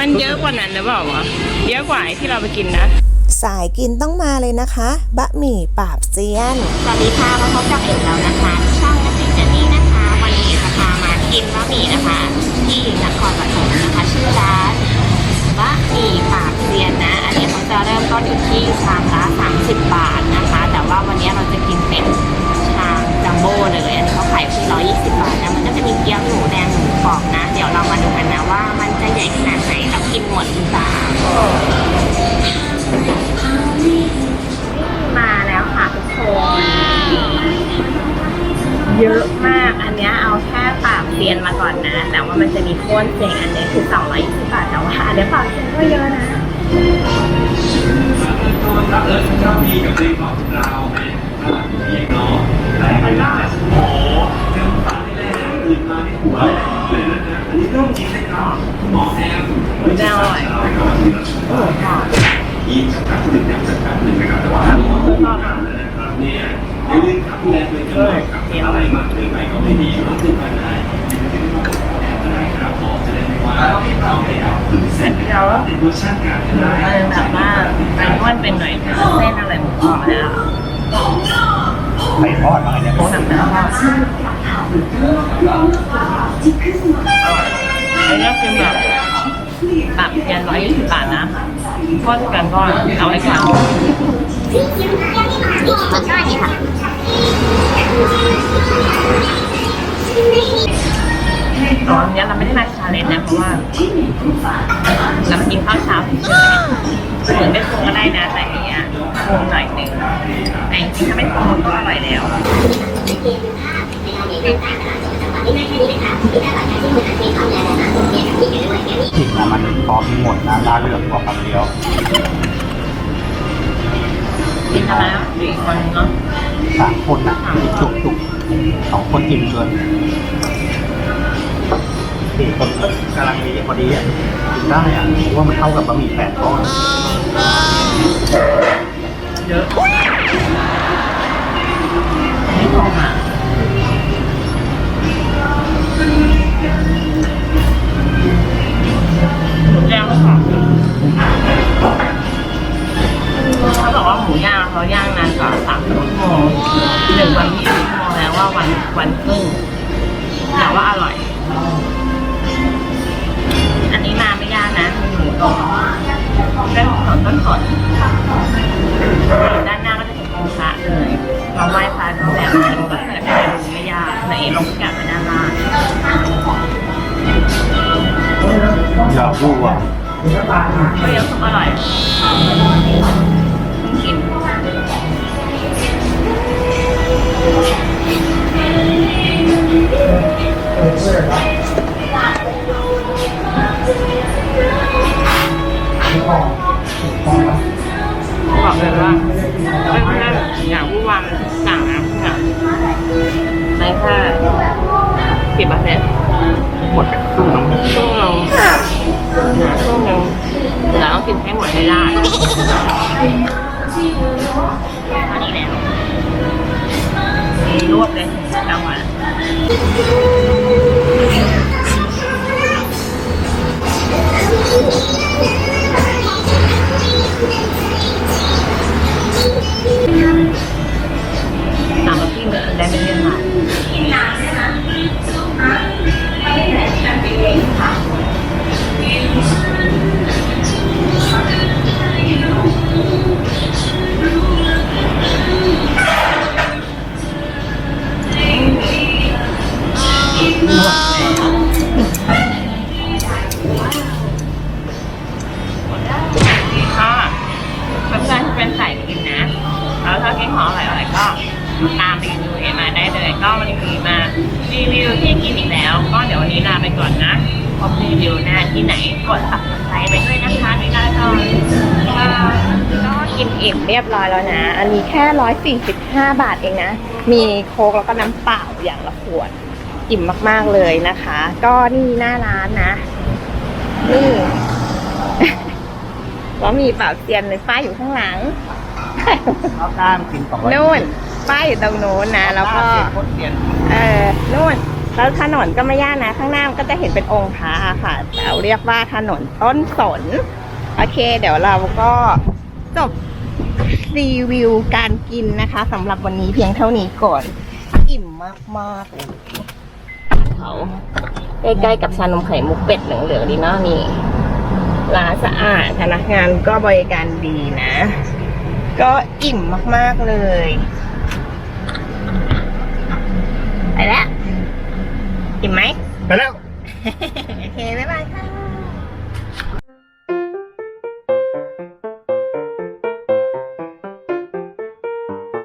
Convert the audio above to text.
มันเยอะกว่านั้นหรือเปล่าวะเยอะกว่าไอ้ที่เราไปกินนะ สายกินต้องมาเลยนะคะ บะหมี่ปราบเซียน สวัสดีค่ะมาพบกับเอกแล้วนะคะช่องนักสิเจนนี่นะคะ วันนี้จะพามากินบะหมี่นะคะ ที่นครปฐมนะคะชื่อร้านบะหมี่ปากเซียนนะ อันนี้เขาจะเริ่มต้นอยู่ที่ชามละ30 บาทนะคะ แต่ว่าวันนี้เราจะกินเป็นชามจัมโบ้เลยอันนี้เขาขายที่120 บาทนะมันก็จะมีเกี๊ยวหมูแดงหมูกรอบนะ เดี๋ยวเรามาดูกันนะว่า มันขนาดไหนแล้วกินหมดหรือเปล่ามาแล้วค่ะทุกคนเยอะมาก อันนี้เอาแค่ปากเซียนมาก่อนนะ แต่ว่ามันจะมีโค้นเจงอันนี้คือ220บาทแต่ว่าอันเนี้ยปากเซียนก็เยอะนะถ้าเอิร์ธชอบดีกับเพลงของเราเนี่ยถ้าหลังเพลงแต่ไม่ได้ ตื่นมาในหัวเลยนะอันนี้เรื่องจริงเลยครับหมอแอมแน่อร่อยโอ้ค่ะอีกสักครั้งหนึ่งสักครั้งหนึ่งนะครับแต่ว่าหมอพูดมาแล้วนะครับเนี่ยอย่าลืมครับดูแลตัวเองกันหน่อยครับอะไรมากเกินไปก็ไม่ดีลดขึ้นมาได้นะครับหมอจะได้ไม่ว่าเราไม่เอาถึงเส้นแล้วติดรสชาติการได้มันแบบว่าเป็นอ้วนเป็นหน่อยเส้นอะไรหมูกรอบนะไข่ทอดอะไรเนี่ยโค้ทำน้ำทอด อันนี้คือแบบแบบเยันร้อยยี่สิบบาทนะทอดกันก็เอาไว้ก่อนมันก็อันนี้ค่ะตอนนี้เราไม่ได้มาชาเลนจ์นะเพราะว่าเรามากินข้าวเช้าเฉยๆเหมือนไม่ปรุงก็ได้นะแต่อย่างเงี้ยปรุงหน่อยหนึงแต่จริงๆถ้าไม่ปรุงก็อร่อยแล้ว จริงนะมันพร้อมหมดนะร้าเหลืองกว่าคำเดียวกินแล้วสี่คนเนาะสามคนนะจุกจุกสองคนกินเกินสี่คนก็กำลังดีพอดีอะกินได้อะเพราะว่ามันเท่ากับบะหมี่แปดก้อนเยอะ วว่าวันวันครึ่งแต่ว่าอร่อย อันนี้มาไม่ยากนะมีหมูตรงเส้นสดต้นสดด้านหน้าก็จะเป็นองค์พระเลยเราไหว้พระตั้งแต่มาดูก็เกิดอะไรดูไม่ยากไหนลงพิกัดไปด้านล่างอย่าพูดว่ะก็ยังสุกอร่อย บอกเลยว่าเพื่อนๆอย่ากพูดวันสั่งนะเพื่อนได้แค่สิบเปอร์เซ็นต์หมดครึ่งแล้วช่วงเราหาช่วงหนึงเราต้องกินให้หมดให้ได้ตอนนี้แล้วรวบเลยจังหวะ ค่ะเพื่อนๆที่เป็นสายกินนะแล้วถ้ากินของอร่อยๆก็ตามไปดูเอมาได้เลย ก็วันนี้มารีวิวที่กินอีกแล้ว ก็เดี๋ยววันนี้ลาไปก่อนนะพบรีวิวหน้าที่ไหนกด subscribe ไปด้วยนะคะในหน้าจอก็กินอิ่มเรียบร้อยแล้วนะ อันนี้แค่ร้อยสี่สิบห้าบาทเองนะ มีโค้กแล้วก็น้ำเปล่าอย่างละขวด อิ่มมาก ๆ เลยนะคะ ก็นี่หน้าร้านนะ นี่ก็มีเปล่าเซียนเลยป้ายอยู่ข้างหลังรอบด้านกินสองร้อยนู่นป้ายอยู่ตรงโน้นนะ แล้วก็โคตรเปลี่ยนเออนู่นแล้วถนนก็ไม่ยากนะ ข้างหน้ามันก็จะเห็นเป็นองค์พระค่ะเราเรียกว่าถนนต้นสน โอเค เดี๋ยวเราก็จบรีวิวการกินนะคะสำหรับวันนี้เพียงเท่านี้ก่อน อิ่มมากๆเลย เขาใกล้ๆกับชานมไข่มุกเป็ดเหลืองๆดีเนาะนี่ร้านสะอาดพนักงานก็บริการดีนะ ก็อิ่มมากๆเลยไปแล้วอิ่มไหมไปแล้วโอเคบ๊ายบาย